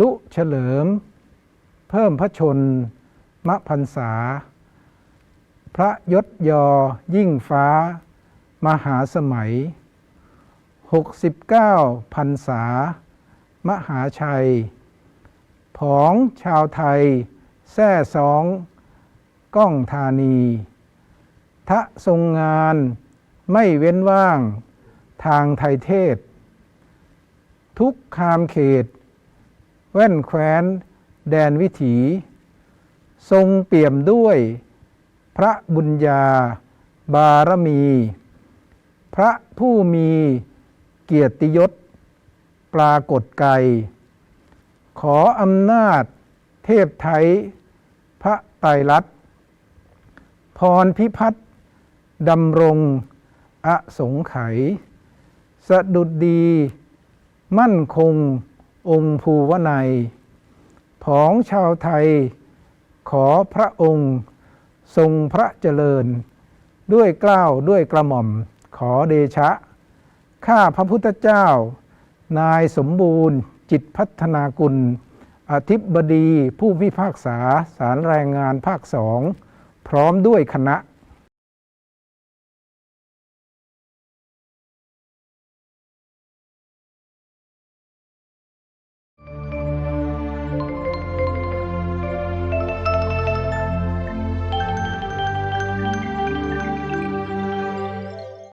ลุเฉลิม เพิ่มพระชนมพรรษา พระยศยอ ยิ่งฟ้า มหาสมัย 69พรรษา มหาชัย ผองชาวไทย แท่สองก้องธานีทะทรงงานไม่เว้นว่างทางไทยเทศ ทุกคามเขต แว่นแคว้น แดนวิถี ทรงเปี่ยมด้วย พระบุญญา บารมี พระผู้มีเกียรติยศ ปรากฏไกรขออำนาจเทพไทย พระไตรลัตพรพิพัฒน์ดำรง อสงไขยสะดุดดี มั่นคง องค์ภูวนัยผองชาวไทยขอพระองค์ทรงพระเจริญ ด้วยเกล้าวด้วยกระหม่อมขอเดชะ ข้าพระพุทธเจ้า นายสมบูรณ์ จิตพัฒนากุล อธิบดีผู้พิพากษาสารแรงงานภาคสอง พร้อมด้วยคณะ